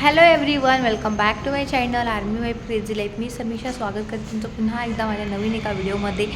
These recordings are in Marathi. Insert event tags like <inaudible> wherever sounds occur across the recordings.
Hello everyone welcome back to my channel army wife crazy life मी समीक्षा स्वागत करते तुमचं पुन्हा एकदा माझ्या नवीन एका व्हिडिओमध्ये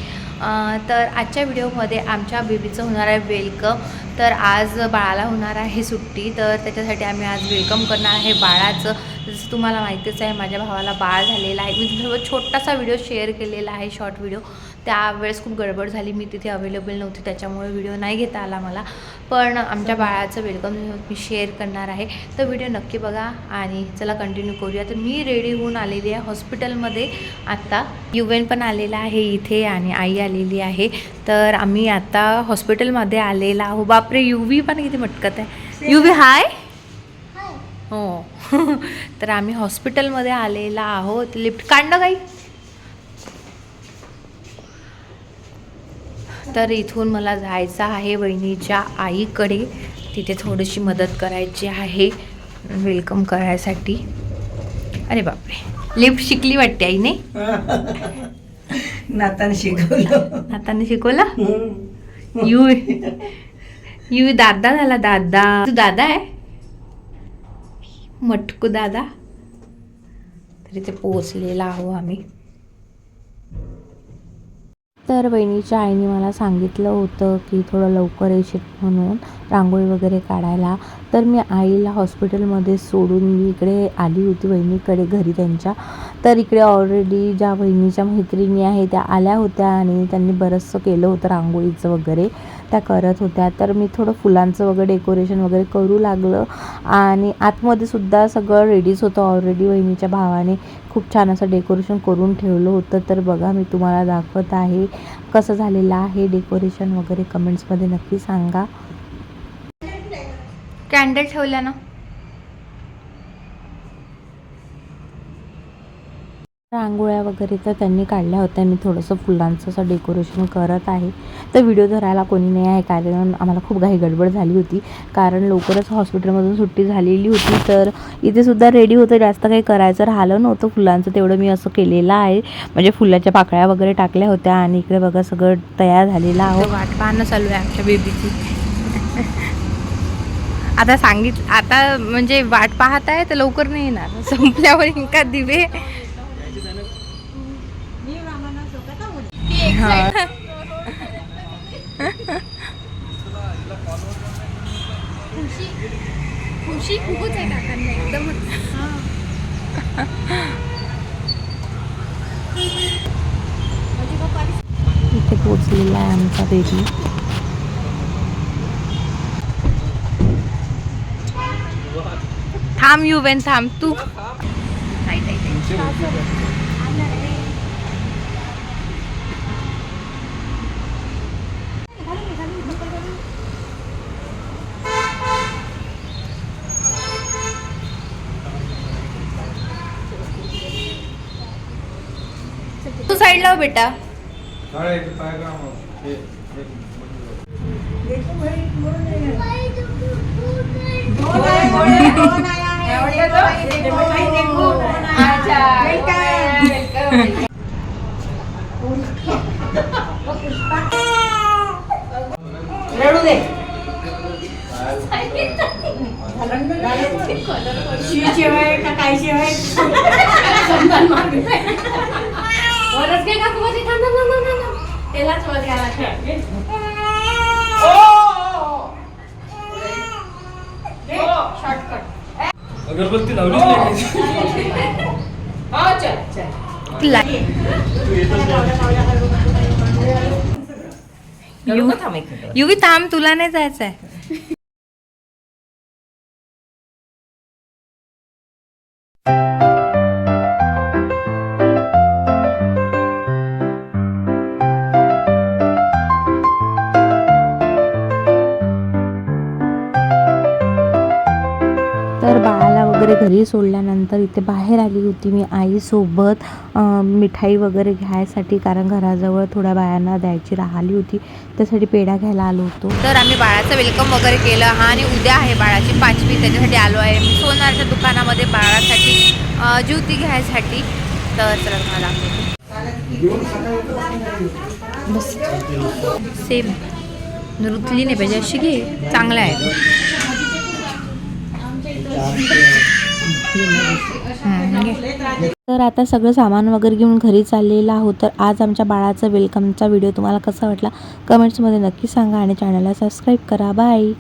तर आजच्या व्हिडिओमध्ये आमच्या बेबीचं होणार आहे वेलकम. तर आज बाळाला होणार आहे सुट्टी तर त्याच्यासाठी आम्ही आज वेलकम करणार आहे बाळाचं. जसं तुम्हाला माहितीच आहे माझ्या भावाला बाळ झालेला आहे. मी तुमच्यासोबत छोटासा व्हिडिओ शेअर केलेला आहे शॉर्ट व्हिडिओ. त्यावेळेस खूप गडबड झाली. मी तिथे अवेलेबल नव्हती त्याच्यामुळे व्हिडिओ नाही घेता आला मला. पण आमच्या बाळाचं वेलकम मी शेअर करणार आहे. तर व्हिडिओ नक्की बघा आणि चला कंटिन्यू करूया. तर मी रेडी होऊन आलेली आहे हॉस्पिटलमध्ये आत्ता युवेन पण आलेला आहे इथे आणि आई आलेली आहे. तर आम्ही आता हॉस्पिटलमध्ये आलेला आहो. बापरे युवी पण किती मटकत आहे. युवी हाय? हो. <laughs> तर आम्ही हॉस्पिटलमध्ये आलेला आहोत. लिफ्ट काढणं काही. तर इथून मला जायचं आहे वहिनीच्या आईकडे. तिथे थोडीशी मदत करायची आहे. वेलकम करायसाठी. अरे बापरे. लिफ्ट शिकली वाटते आईने <laughs> नाताने शिकवलं. हाताने शिकवलं. यू यू दादा झाला दादा. तू दादा आहे? मटकू दादा? तर इथे पोचलेला आहो आम्ही. तर बहिणीच्या आईने मला सांगितलं होतं की थोडं लवकर येशील म्हणून रांगोळी वगैरे काढायला. तर मी आईला हॉस्पिटलमध्ये सोडून मी इकडे आली होती बहिणीकडे घरी त्यांच्या. तर इकडे ऑलरेडी ज्या बहिणीच्या मैत्रिणी आहे त्या आल्या होत्या आणि त्यांनी बरंचसं केलं होतं रांगोळीचं वगैरे. त्या करत होत्या. तर मी थोडं फुलांचं वगैरे डेकोरेशन वगैरे करू लागलं आणि आतमध्ये सुद्धा सगळं रेडीच होतं ऑलरेडी बहिणीच्या भावाने. खूप छान असं डेकोरेशन करून ठेवलं होतं. तर बघा मी तुम्हाला दाखवत आहे. कसं झालेलं आहे डेकोरेशन वगैरे कमेंट्समध्ये नक्की सांगा. कॅन्डल ठेवल्या ना? रांगोळ्या वगैरे तर त्यांनी काढल्या होत्या. मी थोडंसं फुलांचं असं डेकोरेशन करत आहे. तर व्हिडिओ धरायला कोणी नाही आहे. कारण आम्हाला खूप घाई गडबड झाली होती. कारण लवकरच हॉस्पिटलमधून सुट्टी झालेली होती. तर इथे सुद्धा रेडी होतं. जास्त काही करायचं राहिलं नव्हतं फुलांचं. तेवढं मी असं केलेलं आहे. म्हणजे फुलाच्या पाकळ्या वगैरे टाकल्या होत्या. आणि इकडे बघा सगळं तयार झालेलं आहे. वाट पाहणं चालू आहे आमच्या बेबीची <laughs> आता सांगित आता म्हणजे वाट पाहत आहे तर लवकर नाही येणार. संपल्यावर इंका दिवे हा. खुशी खूपच आहे काकांना एकदम इथे पोचलेला आहे आमचा बेबी थांब यू वेन थांब तू. नाही, तू साईडला हो बेटा. रडू दे. <laughs> शिवची होय का कायची होय <laughs> वरच घे काकू थांब थांब थांब थांब थांब. त्यालाच वर घ्यायला लागतं. दे, shortcut. अगरबत्ती लावलीच नाही. हो, चल, चल. यु युवी थांब तुला नाही जायचं बाळाला घरी सोडल्यानंतर इथे बाहेर आली होती मी आईसोबत. मिठाई वगैरे घ्यायसाठी कारण घराजवळ थोड्या बायांना द्यायची राहिली होती. त्यासाठी पेढा घ्यायला आलो होतो. तर आम्ही बाळाचं वेलकम वगैरे केलं. हा आणि उद्या आहे बाळाची पाचवी. त्याच्यासाठी आलो आहे. मी सोनारच्या दुकानामध्ये बाळासाठी ज्योती घ्यायसाठी. तर चला तुम्हाला बस. सेम रुतली नाही पाहिजे. अशी घे. चांगला आहे. तर आता सगळं सामान वगैरे घेऊन घरी चाललेलं आहोत. तर आज आमच्या बाळाचा वेलकमचा व्हिडिओ तुम्हाला कसा वाटला? कमेंट्समध्ये नक्की सांगा आणि चॅनलला सबस्क्राईब करा. बाय